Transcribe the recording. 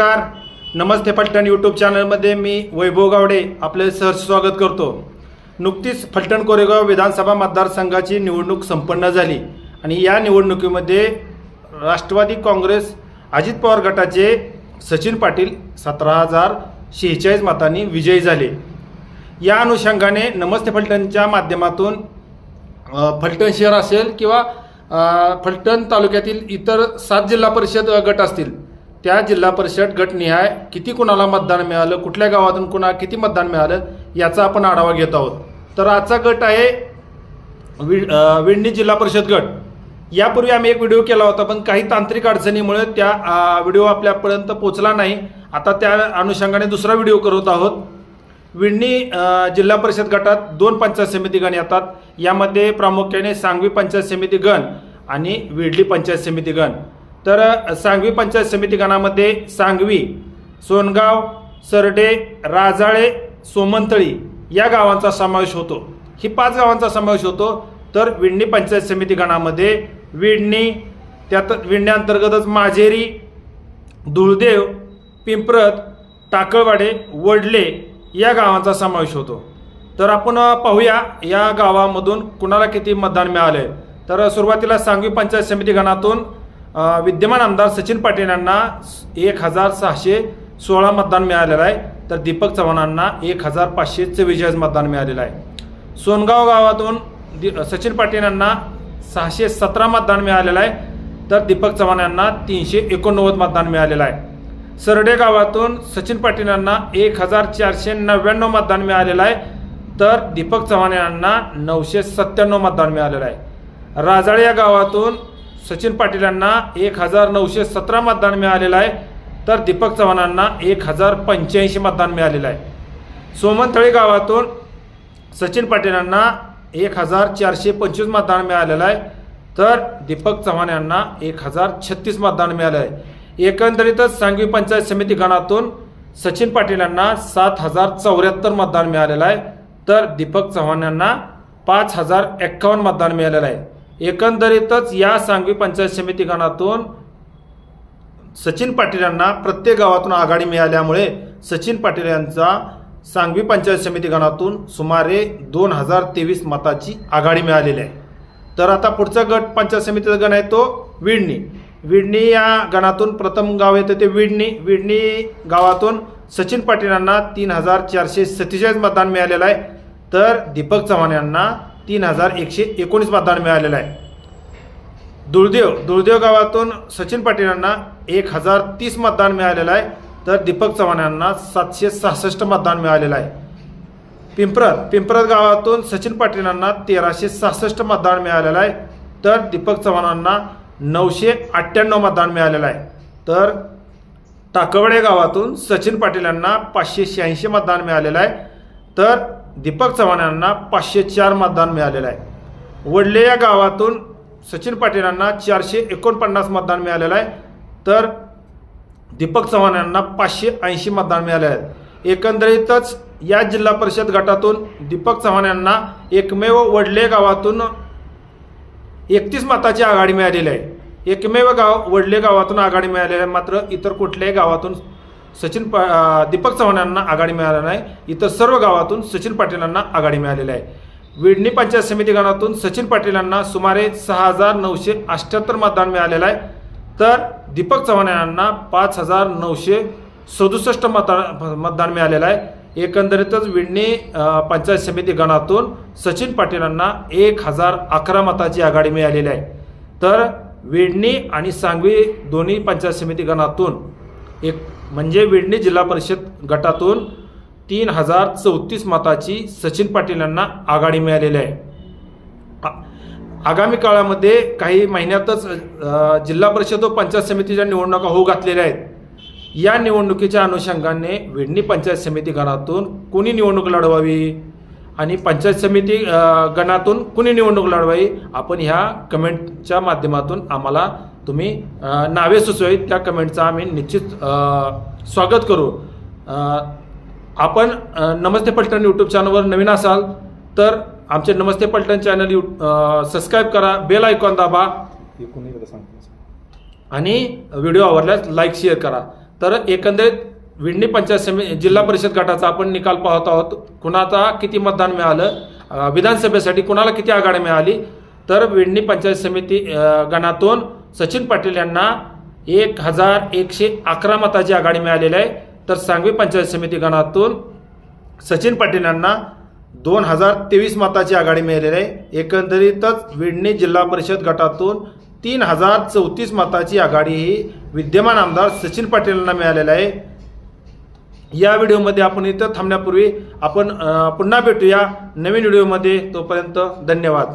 नमस्कार. नमस्ते फलटण यूट्यूब चॅनलमध्ये मी वैभव गावडे आपले सहर्ष स्वागत करतो. नुकतीच फलटण कोरेगाव विधानसभा मतदारसंघाची निवडणूक संपन्न झाली आणि या निवडणुकीमध्ये राष्ट्रवादी काँग्रेस अजित पवार गटाचे सचिन पाटील सतरा हजार शेहेचाळीस मतांनी विजयी झाले. या अनुषंगाने नमस्ते फलटणच्या माध्यमातून फलटण शहर असेल किंवा फलटण तालुक्यातील इतर सात जिल्हा परिषद गट असतील त्या जिल्हा परिषद गटनिहाय किती कुणाला मतदान मिळालं कुठल्या गावातून कुणा किती मतदान मिळालं याचा आपण आढावा घेत आहोत. तर आजचा गट आहे वि विडणी जिल्हा परिषद गट. यापूर्वी आम्ही एक व्हिडिओ केला होता पण काही तांत्रिक अडचणीमुळे त्या व्हिडिओ आपल्यापर्यंत पोचला नाही. आता त्या अनुषंगाने दुसरा व्हिडिओ करत आहोत. विडणी जिल्हा परिषद गटात दोन पंचायत समिती गण येतात. यामध्ये प्रामुख्याने सांगवी पंचायत समिती गण आणि विडली पंचायत समिती गण. तर सांगवी पंचायत समिती गणामध्ये सांगवी सोनगाव सरडे राजाळे सोमंतळी या गावांचा समावेश होतो. ही पाच गावांचा समावेश होतो. तर विडणी पंचायत समिती गणामध्ये विडणी त्यात विडण्याअंतर्गतच माझेरी धुळदेव पिंपरत टाकळवाडे वडले या गावांचा समावेश होतो. तर आपण पाहूया या गावामधून कुणाला किती मतदान मिळाले तर सुरुवातीला सांगवी पंचायत समिती गणातून विद्यमान आमदार सचिन पाटील यांना एक हजार सहाशे सोळा मतदान मिळालेलं आहे. तर दीपक चव्हाणांना एक हजार पाचशे चव्वेचाळीस मतदान मिळालेलं आहे. सोनगाव गावातून दि सचिन पाटील यांना सहाशे सतरा मतदान मिळालेलं आहे. तर दीपक चव्हाण यांना तीनशे एकोणनव्वद मतदान मिळालेलं आहे. सरडे गावातून सचिन पाटील यांना एक हजार चारशे नव्याण्णव मतदान मिळालेलं आहे. तर दीपक चव्हाण यांना नऊशे सत्त्याण्णव मतदान मिळालेलं आहे. राजाळे या गावातून सचिन पाटील यांना एक हजार नऊशे सतरा मतदान मिळालेलं आहे तर दीपक चव्हाणांना एक हजार पंच्याऐंशी मतदान मिळालेलं आहे. सोमनथळी गावातून सचिन पाटील यांना एक हजार चारशे पंचवीस मतदान मिळालेलं आहे तर दीपक चव्हाण यांना एक हजार छत्तीस मतदान मिळालं आहे. एकंदरीतच सांगवी पंचायत समिती गणातून सचिन पाटील यांना सात हजार चौऱ्याहत्तर मतदान मिळालेलं आहे तर दीपक चव्हाण यांना पाच हजार एक्कावन्न मतदान मिळालेलं आहे. एकंदरीतच या सांगवी पंचायत समिती गणातून सचिन पाटील यांना प्रत्येक गावातून आघाडी मिळाल्यामुळे सचिन पाटील यांचा सांगवी पंचायत समिती गणातून सुमारे दोन हजार तेवीस मताची आघाडी मिळालेली आहे. तर आता पुढचा गट पंचायत समितीचा गण आहे तो विडणी. विडणी या गणातून प्रथम गाव येतं ते विडणी. विडणी गावातून सचिन पाटील यांना तीन हजार चारशे सत्तेचाळीस मतदान मिळालेलं आहे. तर दीपक चव्हाण यांना तीन हजार एकशे एकोणीस मतदान मिळालेलं आहे. दुर्देव दुर्देव गावातून सचिन पाटील यांना एक हजार तीस मतदान मिळालेलं आहे. तर दीपक चव्हाण यांना सातशे सहासष्ट मतदान मिळालेलं आहे. पिंपरत पिंपरत गावातून सचिन पाटील यांना तेराशे सहासष्ट मतदान मिळालेलं आहे. तर दीपक चव्हाणांना नऊशे अठ्ठ्याण्णव मतदान मिळालेलं आहे. तर टाकवडे गावातून सचिन पाटील यांना पाचशे शहाऐंशी मतदान मिळालेलं आहे. तर दीपक चव्हाण यांना पाचशे चार मतदान मिळालेलं आहे. वडले या गावातून सचिन पाटील यांना चारशे एकोणपन्नास मतदान मिळालेलं आहे. तर दीपक चव्हाण यांना पाचशे ऐंशी मतदान मिळाले आहेत एकंदरीतच या जिल्हा परिषद गटातून दीपक चव्हाण यांना एकमेव वडले गावातून एकतीस मताची आघाडी मिळालेली आहे. एकमेव गाव वडले गावातून आघाडी मिळालेली आहे. मात्र इतर कुठल्याही गावातून सचिन पा दीपक चव्हाण यांना आघाडी मिळाली नाही. इतर सर्व गावातून सचिन पाटीलांना आघाडी मिळालेली आहे. विडणी पंचायत समिती गणातून सचिन पाटीलांना सुमारे सहा हजार नऊशे अठ्ठ्याहत्तर मतदान मिळालेलं आहे. तर दीपक चव्हाण यांना पाच हजार नऊशे सदुसष्ट मतदान मतदान मिळालेलं आहे. एकंदरीतच विडणी पंचायत समिती गणातून सचिन पाटीलांना एक हजार अकरा मताची आघाडी मिळालेली आहे. तर विडणी आणि सांगवी दोन्ही पंचायत समिती गणातून एक म्हणजे विडणी जिल्हा परिषद गटातून तीन हजार चौतीस मताची सचिन पाटील यांना आघाडी मिळालेली आहे. आ- आगामी काळामध्ये काही महिन्यातच जिल्हा परिषद व पंचायत समितीच्या निवडणुका होऊ घातलेल्या आहेत. या निवडणुकीच्या अनुषंगाने विडणी पंचायत समिती गणातून कुणी निवडणूक लढवावी आणि पंचायत समिती गणातून कुणी निवडणूक लढवावी आपण ह्या कमेंटच्या माध्यमातून आम्हाला तुम्ही नावे सुचवीत त्या कमेंटचा आम्ही निश्चित स्वागत करू. आपण नमस्ते पलटण यूट्यूब चॅनलवर नवीन असाल तर आमचे Namaste Paltan channel you subscribe करा बेल आयकॉन दाबा. आणि व्हिडिओ आवडल्यास लाईक शेअर करा. तर एकंदरीत विडणी पंचायत समिती जिल्हा परिषद गटाचा आपण निकाल पाहत आहोत. कुणाचा किती मतदान मिळालं? विधानसभेसाठी कुणाला किती आघाडी मिळाली? तर विडणी पंचायत समिती गणातून सचिन पाटील यांना एक हजार एकशे अकरा मताची आघाडी मिळालेली आहे. तर सांगवी पंचायत समिती गणातून सचिन पाटील यांना दोन हजार तेवीस मताची आघाडी मिळालेली आहे. एकंदरीतच विडणी जिल्हा परिषद गटातून तीन हजार चौतीस मताची आघाडी ही विद्यमान आमदार सचिन पाटील यांना मिळालेली आहे. या व्हिडिओमध्ये आपण इथं थांबण्यापूर्वी आपण पुन्हा भेटूया नवीन व्हिडिओमध्ये. तोपर्यंत धन्यवाद.